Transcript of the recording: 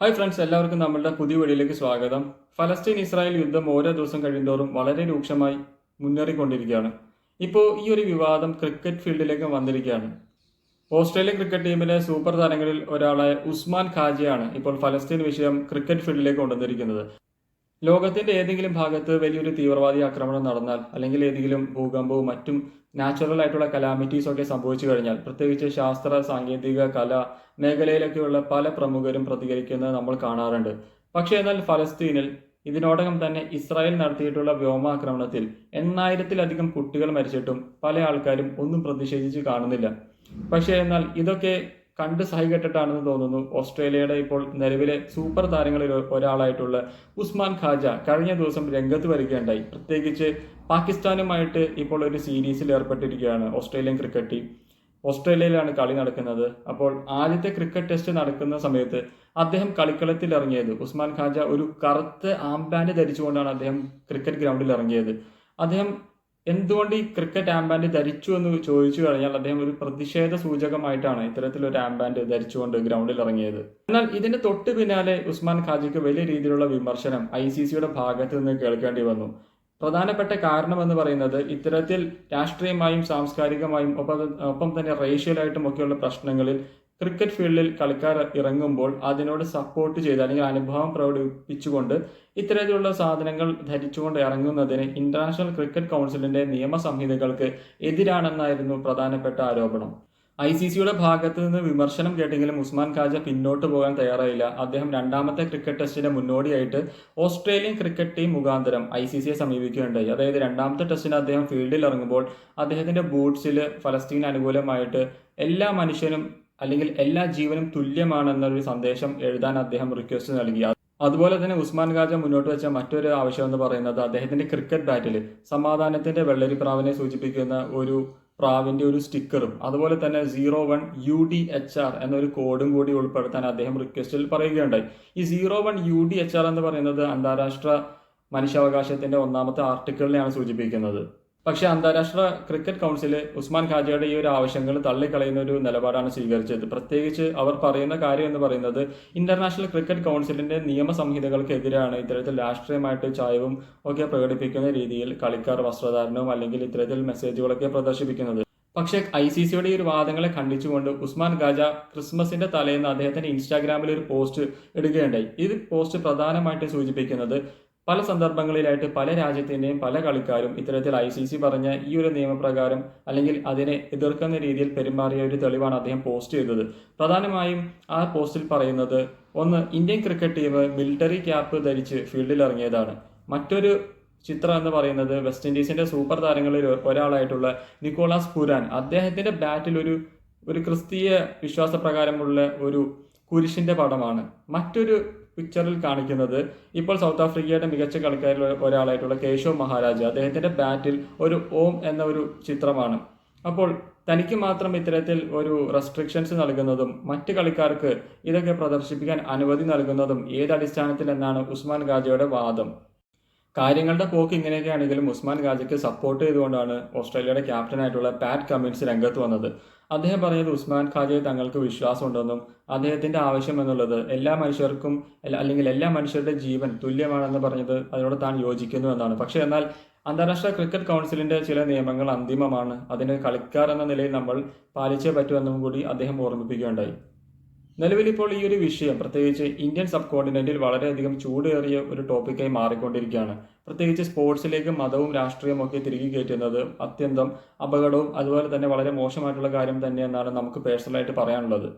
Hi friends എല്ലാവർക്കും നമ്മളുടെ പുതിയ വീഡിയോയിലേക്ക് സ്വാഗതം. ഫലസ്തീൻ ഇസ്രായേൽ യുദ്ധം ഓരോ ദിവസം കഴിയുന്തോറും വളരെ രൂക്ഷമായി മുന്നേറിക്കൊണ്ടിരിക്കുകയാണ്. ഇപ്പോൾ ഈ ഒരു വിവാദം ക്രിക്കറ്റ് ഫീൽഡിലേക്ക് വന്നിരിക്കുകയാണ്. ഓസ്ട്രേലിയൻ ക്രിക്കറ്റ് ടീമിലെ സൂപ്പർ താരങ്ങളിൽ ഒരാളായ ഉസ്മാൻ ഖാജിയാണ് ഇപ്പോൾ ഫലസ്തീൻ വിഷയം ക്രിക്കറ്റ് ഫീൽഡിലേക്ക് കൊണ്ടുവന്നിരിക്കുന്നത്. ലോകത്തിന്റെ ഏതെങ്കിലും ഭാഗത്ത് വലിയൊരു തീവ്രവാദി ആക്രമണം നടന്നാൽ അല്ലെങ്കിൽ ഏതെങ്കിലും ഭൂകമ്പവും മറ്റും നാച്ചുറൽ ആയിട്ടുള്ള കലാമിറ്റീസ് ഒക്കെ സംഭവിച്ചു കഴിഞ്ഞാൽ പ്രത്യേകിച്ച് ശാസ്ത്ര സാങ്കേതിക കല മേഖലയിലൊക്കെയുള്ള പല പ്രമുഖരും പ്രതികരിക്കുന്നത് നമ്മൾ കാണാറുണ്ട്. പക്ഷേ എന്നാൽ ഫലസ്തീനിൽ ഇതിനോടകം തന്നെ ഇസ്രായേൽ നടത്തിയിട്ടുള്ള വ്യോമാക്രമണത്തിൽ എണ്ണായിരത്തിലധികം കുട്ടികൾ മരിച്ചിട്ടും പല ആൾക്കാരും ഒന്നും പ്രതിഷേധിച്ച് കാണുന്നില്ല. പക്ഷേ എന്നാൽ ഇതൊക്കെ കണ്ട് സഹികെട്ടിട്ടാണെന്ന് തോന്നുന്നു. ഓസ്ട്രേലിയയുടെ ഇപ്പോൾ നിലവിലെ സൂപ്പർ താരങ്ങളിൽ ഒരാളായിട്ടുള്ള ഉസ്മാൻ ഖാജ കഴിഞ്ഞ ദിവസം രംഗത്ത് വരികയുണ്ടായി. പ്രത്യേകിച്ച് പാകിസ്ഥാനുമായിട്ട് ഇപ്പോൾ ഒരു സീരീസിൽ ഏർപ്പെട്ടിരിക്കുകയാണ് ഓസ്ട്രേലിയൻ ക്രിക്കറ്റ് ടീം. ഓസ്ട്രേലിയയിലാണ് കളി നടക്കുന്നത്. അപ്പോൾ ആദ്യത്തെ ക്രിക്കറ്റ് ടെസ്റ്റ് നടക്കുന്ന സമയത്ത് അദ്ദേഹം കളിക്കളത്തിൽ ഇറങ്ങിയത്. ഉസ്മാൻ ഖാജ ഒരു കറുത്ത ആംബാൻഡ് ധരിച്ചുകൊണ്ടാണ് അദ്ദേഹം ക്രിക്കറ്റ് ഗ്രൗണ്ടിൽ ഇറങ്ങിയത്. അദ്ദേഹം എന്തുകൊണ്ട് ഈ ക്രിക്കറ്റ് ആംബാൻഡ് ധരിച്ചു എന്ന് ചോദിച്ചു കഴിഞ്ഞാൽ അദ്ദേഹം ഒരു പ്രതിഷേധ സൂചകമായിട്ടാണ് ഇത്തരത്തിലൊരു ആംബാൻഡ് ധരിച്ചുകൊണ്ട് ഗ്രൗണ്ടിൽ ഇറങ്ങിയത്. എന്നാൽ ഇതിന്റെ തൊട്ട് പിന്നാലെ ഉസ്മാൻ ഖാജിക്ക് വലിയ രീതിയിലുള്ള വിമർശനം ഐ സി സിയുടെ ഭാഗത്ത് നിന്ന് കേൾക്കേണ്ടി വന്നു. പ്രധാനപ്പെട്ട കാരണം എന്ന് പറയുന്നത് ഇത്തരത്തിൽ രാഷ്ട്രീയമായും സാംസ്കാരികമായും ഒപ്പം ഒപ്പം തന്നെ റേഷ്യലായിട്ടും ഒക്കെയുള്ള പ്രശ്നങ്ങളിൽ ക്രിക്കറ്റ് ഫീൽഡിൽ കളിക്കാർ ഇറങ്ങുമ്പോൾ അതിനോട് സപ്പോർട്ട് ചെയ്ത് അല്ലെങ്കിൽ അനുഭവം പ്രകടിപ്പിച്ചുകൊണ്ട് ഇത്തരത്തിലുള്ള സാധനങ്ങൾ ധരിച്ചുകൊണ്ട് ഇറങ്ങുന്നതിന് ഇന്റർനാഷണൽ ക്രിക്കറ്റ് കൗൺസിലിന്റെ നിയമസംഹിതകൾക്ക് എതിരാണെന്നായിരുന്നു പ്രധാനപ്പെട്ട ആരോപണം. ഐ സി സിയുടെ ഭാഗത്ത് നിന്ന് വിമർശനം കേട്ടെങ്കിലും ഉസ്മാൻ ഖാജ പിന്നോട്ട് പോകാൻ തയ്യാറായില്ല. അദ്ദേഹം രണ്ടാമത്തെ ക്രിക്കറ്റ് ടെസ്റ്റിന്റെ മുന്നോടിയായിട്ട് ഓസ്ട്രേലിയൻ ക്രിക്കറ്റ് ടീം മുഖാന്തരം ഐ സി സിയെ സമീപിക്കുകയുണ്ടായി അതായത് രണ്ടാമത്തെ ടെസ്റ്റിന് അദ്ദേഹം ഫീൽഡിൽ ഇറങ്ങുമ്പോൾ അദ്ദേഹത്തിന്റെ ബൂട്ട്സിൽ ഫലസ്തീൻ അനുകൂലമായിട്ട് എല്ലാ മനുഷ്യനും അല്ലെങ്കിൽ എല്ലാ ജീവനും തുല്യമാണെന്നൊരു സന്ദേശം എഴുതാൻ അദ്ദേഹം റിക്വസ്റ്റ് നൽകി. അതുപോലെ തന്നെ ഉസ്മാൻ ഖാജ മുന്നോട്ട് വെച്ച മറ്റൊരു ആവശ്യം എന്ന് പറയുന്നത് അദ്ദേഹത്തിന്റെ ക്രിക്കറ്റ് ബാറ്റിൽ സമാധാനത്തിന്റെ വെള്ളരി വെള്ളരിപ്രാവിനെ സൂചിപ്പിക്കുന്ന ഒരു പ്രാവിന്റെ ഒരു സ്റ്റിക്കറും അതുപോലെ തന്നെ zero one U D H R എന്നൊരു കോഡും കൂടി ഉൾപ്പെടുത്താൻ അദ്ദേഹം റിക്വസ്റ്റിൽ പറയുകയുണ്ടായി. ഈ zero one U D H R എന്ന് പറയുന്നത് അന്താരാഷ്ട്ര മനുഷ്യാവകാശത്തിന്റെ ഒന്നാമത്തെ ആർട്ടിക്കിളിനെയാണ് സൂചിപ്പിക്കുന്നത്. പക്ഷേ അന്താരാഷ്ട്ര ക്രിക്കറ്റ് കൗൺസിൽ ഉസ്മാൻ ഖാജയുടെ ഈ ഒരു ആവശ്യങ്ങൾ തള്ളിക്കളയുന്ന ഒരു നിലപാടാണ് സ്വീകരിച്ചത്. പ്രത്യേകിച്ച് അവർ പറയുന്ന കാര്യം എന്ന് പറയുന്നത് ഇന്റർനാഷണൽ ക്രിക്കറ്റ് കൗൺസിലിന്റെ നിയമസംഹിതകൾക്കെതിരാണ് ഇത്തരത്തിൽ രാഷ്ട്രീയമായിട്ട് ചായവും ഒക്കെ പ്രകടിപ്പിക്കുന്ന രീതിയിൽ കളിക്കാർ വസ്ത്രധാരണവും അല്ലെങ്കിൽ ഇത്തരത്തിൽ മെസ്സേജുകളൊക്കെ പ്രദർശിപ്പിക്കുന്നത്. പക്ഷേ ഐ സി സിയുടെ ഈ ഒരു വാദങ്ങളെ ഖണ്ഡിച്ചുകൊണ്ട് ഉസ്മാൻ ഖാജ ക്രിസ്മസിന്റെ തലേന്ന് അദ്ദേഹത്തിന്റെ ഇൻസ്റ്റാഗ്രാമിൽ ഒരു പോസ്റ്റ് ഇടുകയുണ്ടായി. ഈ പോസ്റ്റ് പ്രധാനമായിട്ട് സൂചിപ്പിക്കുന്നത് പല സന്ദർഭങ്ങളിലായിട്ട് പല രാജ്യത്തിന്റെയും പല കളിക്കാരും ഇത്തരത്തിൽ ഐ സി സി പറഞ്ഞ ഈ ഒരു നിയമപ്രകാരം അല്ലെങ്കിൽ അതിനെ എതിർക്കുന്ന രീതിയിൽ പെരുമാറിയ ഒരു തെളിവാണ് അദ്ദേഹം പോസ്റ്റ് ചെയ്തത്. പ്രധാനമായും ആ പോസ്റ്റിൽ പറയുന്നത് ഒന്ന് Indian cricket team military cap ധരിച്ച് ഫീൽഡിൽ ഇറങ്ങിയതാണ്. മറ്റൊരു ചിത്രം എന്ന് പറയുന്നത് വെസ്റ്റ് ഇൻഡീസിന്റെ സൂപ്പർ താരങ്ങളിൽ ഒരാളായിട്ടുള്ള നിക്കോളാസ് പുരാൻ. അദ്ദേഹത്തിന്റെ ബാറ്റിൽ ഒരു ഒരു ക്രിസ്തീയ വിശ്വാസപ്രകാരമുള്ള ഒരു കുരിശിന്റെ പടമാണ്. മറ്റൊരു പിക്ചറിൽ കാണിക്കുന്നത് ഇപ്പോൾ സൗത്ത് ആഫ്രിക്കയുടെ മികച്ച കളിക്കാരിൽ ഒരാളായിട്ടുള്ള കേശവ് മഹാരാജ. അദ്ദേഹത്തിന്റെ ബാറ്റിൽ ഒരു ഓം എന്ന ഒരു ചിത്രമാണ്. അപ്പോൾ തനിക്ക് മാത്രം ഇത്തരത്തിൽ ഒരു റെസ്ട്രിക്ഷൻസ് നൽകുന്നതും മറ്റ് കളിക്കാർക്ക് ഇതൊക്കെ പ്രദർശിപ്പിക്കാൻ അനുമതി നൽകുന്നതും ഏത് അടിസ്ഥാനത്തിൽ എന്നാണ് ഉസ്മാൻ ഗാജയുടെ വാദം. കാര്യങ്ങളുടെ പോക്ക് ഇങ്ങനെയൊക്കെയാണെങ്കിലും ഉസ്മാൻ ഗാജയ്ക്ക് സപ്പോർട്ട് ചെയ്തുകൊണ്ടാണ് ഓസ്ട്രേലിയയുടെ ക്യാപ്റ്റനായിട്ടുള്ള പാറ്റ് കമ്മിൻസ് രംഗത്ത് വന്നത്. അദ്ദേഹം പറഞ്ഞത് ഉസ്മാൻ ഖാജയെ തങ്ങൾക്ക് വിശ്വാസമുണ്ടെന്നും അദ്ദേഹത്തിന്റെ ആവശ്യം എന്നുള്ളത് എല്ലാ മനുഷ്യർക്കും അല്ലെങ്കിൽ എല്ലാ മനുഷ്യരുടെ ജീവൻ തുല്യമാണെന്ന് പറഞ്ഞത് അതിനോട് താൻ യോജിക്കുന്നു എന്നാണ്. പക്ഷേ എന്നാൽ അന്താരാഷ്ട്ര ക്രിക്കറ്റ് കൗൺസിലിന്റെ ചില നിയമങ്ങൾ അന്തിമമാണ്. അതിന് കളിക്കാർ എന്ന നിലയിൽ നമ്മൾ പാലിച്ചേ പറ്റുമെന്നും കൂടി അദ്ദേഹം ഓർമ്മിപ്പിക്കുകയുണ്ടായി. നിലവിൽ ഇപ്പോൾ ഈ ഒരു വിഷയം പ്രത്യേകിച്ച് ഇന്ത്യൻ സബ് കോണ്ടിനെന്റിൽ വളരെയധികം ചൂടേറിയ ഒരു ടോപ്പിക്കായി മാറിക്കൊണ്ടിരിക്കുകയാണ്. പ്രത്യേകിച്ച് സ്പോർട്സിലേക്ക് മതവും രാഷ്ട്രീയവും ഒക്കെ തിരികെ കയറ്റുന്നത് അത്യന്തം അപകടവും അതുപോലെ തന്നെ വളരെ മോശമായിട്ടുള്ള കാര്യം തന്നെയെന്നാണ് നമുക്ക് പേഴ്സണലായിട്ട് പറയാനുള്ളത്.